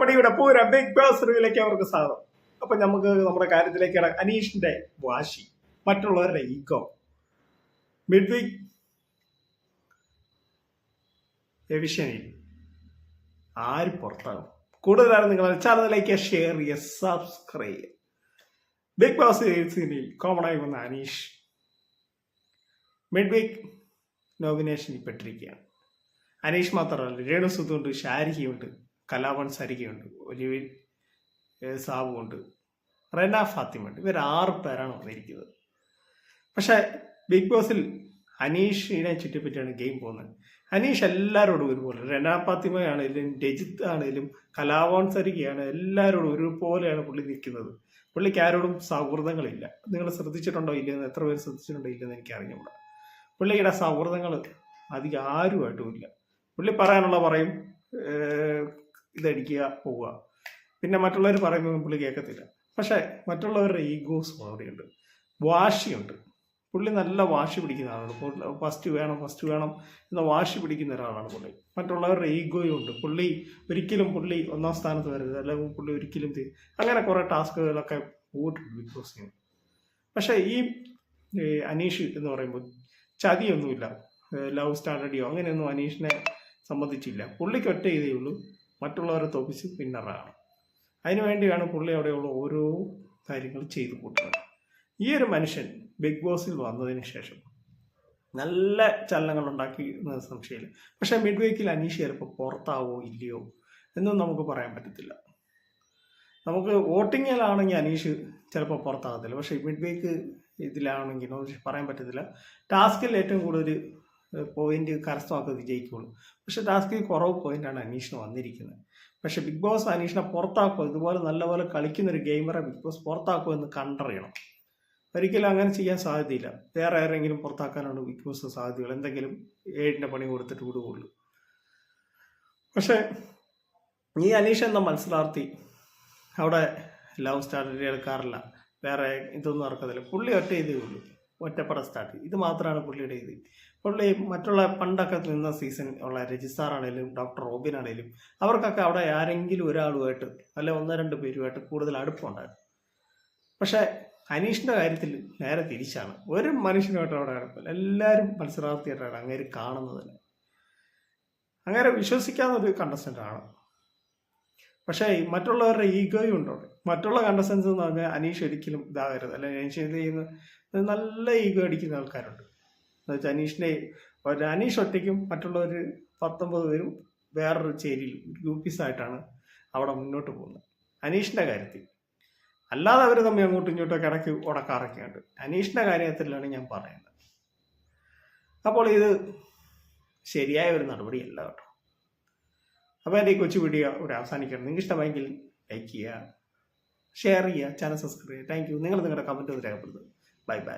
പടിയുടെ പൂരം Big Boss റിവിലേക്ക് അവർക്ക് സാധനം അപ്പൊ നമുക്ക് നമ്മുടെ കാര്യത്തിലേക്ക്. അനീഷിന്റെ വാശി മറ്റുള്ളവരുടെ ഈഗോ. മിഡ് വീക്ക് ആര് പുറത്താകും? കൂടുതലാണ് നിങ്ങൾ ചാനലിലേക്ക് ഷെയർ ചെയ്യുക സബ്സ്ക്രൈബ് ചെയ്യുക. ബിഗ് ബോസ് സീരിയൽ കോമൺ ആയി വന്ന അനീഷ് മിഡ് വീക്ക് നോമിനേഷനിൽ പെട്ടിരിക്കുകയാണ്. അനീഷ് മാത്രമല്ല രേണു സുധുണ്ട് ഷാരികയുണ്ട് കലാപൻ സരികയുണ്ട് ഒലിവിൽ ഏഹ് സാബുണ്ട് റെന ഫാത്തിമുണ്ട് ഇവർ ആറ് പേരാണ് വന്നിരിക്കുന്നത്. പക്ഷെ ബിഗ് ബോസിൽ അനീഷിനെ ചുറ്റിപ്പറ്റിയാണ് ഗെയിം പോകുന്നത്. അനീഷ് എല്ലാവരോടും ഒരുപോലെ. റെന ഫാത്തിമയാണേലും രജിത്ത് ആണേലും കലാവാൻ സരികയാണ് എല്ലാവരോടും ഒരുപോലെയാണ് പുള്ളി നിൽക്കുന്നത്. പുള്ളിക്ക് ആരോടും സൗഹൃദങ്ങളില്ല. നിങ്ങൾ ശ്രദ്ധിച്ചിട്ടുണ്ടോ ഇല്ലെന്ന് എത്ര പേര് ശ്രദ്ധിച്ചിട്ടുണ്ടോ ഇല്ലെന്ന് എനിക്ക് അറിഞ്ഞുകൂടാ. പുള്ളിയുടെ സൗഹൃദങ്ങൾ അധികം ആരുമായിട്ടും ഇല്ല. പുള്ളി പറയാനുള്ള പറയും ഇതടിക്കുക പോവുക. പിന്നെ മറ്റുള്ളവർ പറയുമ്പോൾ പുള്ളി കേൾക്കത്തില്ല. പക്ഷേ മറ്റുള്ളവരുടെ ഈഗോസ് അവിടെയുണ്ട് വാശിയുണ്ട്. പുള്ളി നല്ല വാശി പിടിക്കുന്ന ആളാണ്. ഫസ്റ്റ് വേണം ഫസ്റ്റ് വേണം എന്ന വാശി പിടിക്കുന്ന ഒരാളാണ് പുള്ളി. മറ്റുള്ളവരുടെ ഈഗോയും ഉണ്ട്. പുള്ളി ഒരിക്കലും പുള്ളി ഒന്നാം സ്ഥാനത്ത് വരരുത്. അല്ലെങ്കിൽ പുള്ളി ഒരിക്കലും അങ്ങനെ കുറേ ടാസ്കുകളൊക്കെ പോയിട്ടുണ്ട് ബിഗ് ബോസിന് പക്ഷേ ഈ അനീഷ് എന്ന് പറയുമ്പോൾ ചതിയൊന്നുമില്ല. ലവ് സ്റ്റാൻഡേർഡിയോ അങ്ങനെയൊന്നും അനീഷിനെ സംബന്ധിച്ചില്ല. പുള്ളിക്ക് ഒറ്റ ഇതേ ഉള്ളൂ. മറ്റുള്ളവരെ തോപ്പിച്ച് വിന്നറാണ് അതിനു വേണ്ടിയാണ് പുള്ളി അവിടെയുള്ള ഓരോ കാര്യങ്ങൾ ചെയ്തു കൂട്ടുന്നത്. ഈ ഒരു മനുഷ്യൻ ബിഗ് ബോസിൽ വന്നതിന് ശേഷം നല്ല ചലനങ്ങൾ ഉണ്ടാക്കി എന്നത് സംശയമില്ല. പക്ഷേ മിഡ് വേക്കിൽ അനീഷ് ചിലപ്പോൾ പുറത്താവോ ഇല്ലയോ എന്നും നമുക്ക് പറയാൻ പറ്റത്തില്ല. നമുക്ക് വോട്ടിങ്ങിലാണെങ്കിൽ അനീഷ് ചിലപ്പോൾ പുറത്താകത്തില്ല. പക്ഷേ മിഡ് വേക്ക് ഇതിലാണെങ്കിൽ പറയാൻ പറ്റത്തില്ല. ടാസ്കിൽ ഏറ്റവും കൂടുതൽ പോയിന്റ് കരസ്ഥമാക്കി വിജയിക്കുള്ളൂ പക്ഷെ ടാസ്കിൽ കുറവ് പോയിന്റാണ് അനീഷിന് വന്നിരിക്കുന്നത്. പക്ഷെ ബിഗ് ബോസ് അനീഷിനെ പുറത്താക്കുക ഇതുപോലെ നല്ലപോലെ കളിക്കുന്ന ഒരു ഗെയിമറെ ബിഗ് ബോസ് പുറത്താക്കുക എന്ന് കണ്ടറിയണം. ഒരിക്കലും അങ്ങനെ ചെയ്യാൻ സാധ്യതയില്ല. വേറെ ആരെങ്കിലും പുറത്താക്കാനാണ് ബിഗ് ബോസ് സാധ്യതകൾ. എന്തെങ്കിലും ഏഴിന്റെ പണി കൊടുത്തിട്ട് വിടുകയുള്ളൂ. പക്ഷെ ഈ അനീഷ് എന്ന മത്സരാർത്ഥി അവിടെ ലവ് സ്റ്റാർട്ട് എടുക്കാറില്ല. വേറെ ഇതൊന്നും ഇറക്കത്തില്ല പുള്ളി ഒറ്റ ഇതേ ഉള്ളൂ. ഒറ്റപ്പട സ്റ്റാർട്ട് ഇത് മാത്രമാണ് പുള്ളിയുടെ ഇത്. പുള്ളി മറ്റുള്ള പണ്ടൊക്കെ നിന്ന സീസൺ ഉള്ള രജിസ്ട്രാറാണേലും ആണെങ്കിലും ഡോക്ടർ റോബിൻ ആണെങ്കിലും അവർക്കൊക്കെ അവിടെ ആരെങ്കിലും ഒരാളുമായിട്ട് അല്ല ഒന്നോ രണ്ട് പേരുമായിട്ട് കൂടുതൽ അടുപ്പമുണ്ടായിരുന്നു. പക്ഷേ അനീഷിന്റെ കാര്യത്തിൽ നേരെ തിരിച്ചാണ്. ഒരു മനുഷ്യനുമായിട്ട് അവിടെ അടുപ്പില്ല എല്ലാവരും മത്സരാർത്ഥിയായിട്ടാണ് അങ്ങേര് കാണുന്നത് തന്നെ. അങ്ങനെ വിശ്വസിക്കാവുന്ന ഒരു കണ്ടസ്റ്റന്റ് പക്ഷേ മറ്റുള്ളവരുടെ ഈഗോയും ഉണ്ട് മറ്റുള്ള കണ്ടസ്റ്റൻസ് എന്ന് പറഞ്ഞാൽ അനീഷ് ഒരിക്കലും ഇതാകരുത്. അല്ലെങ്കിൽ അനീഷ് എന്ത് ചെയ്യുന്ന? നല്ല ഈഗോ അടിക്കുന്ന ആൾക്കാരുണ്ട്. എന്ന് വെച്ചാൽ അനീഷിനെ ഒരു അനീഷ് ഒറ്റയ്ക്കും മറ്റുള്ളവർ പത്തൊമ്പത് പേരും വേറൊരു ചേരിയിൽ ഗ്രൂപ്പീസായിട്ടാണ് അവിടെ മുന്നോട്ട് പോകുന്നത്. അനീഷിന്റെ കാര്യത്തിൽ. അല്ലാതെ അവർ തമ്മിൽ അങ്ങോട്ടും ഇങ്ങോട്ടും ഇടയ്ക്ക് ഉടക്കാറൊക്കെയുണ്ട് അനീഷിന്റെ കാര്യത്തിലാണ് ഞാൻ പറയുന്നത്. അപ്പോൾ ഇത് ശരിയായ ഒരു നടപടിയല്ല കേട്ടോ. അപ്പോൾ എന്റെ ഈ കൊച്ചു വീഡിയോ ഇവിടെ അവസാനിക്കണം നിങ്ങൾക്ക് ഇഷ്ടമായെങ്കിൽ ലൈക്ക് ചെയ്യുക ഷെയർ ചെയ്യുക ചാനൽ സബ്സ്ക്രൈബ് ചെയ്യുക. Thank you. നിങ്ങൾ നിങ്ങളുടെ കമന്റ് രേഖപ്പെടുത്തുക. Bye bye.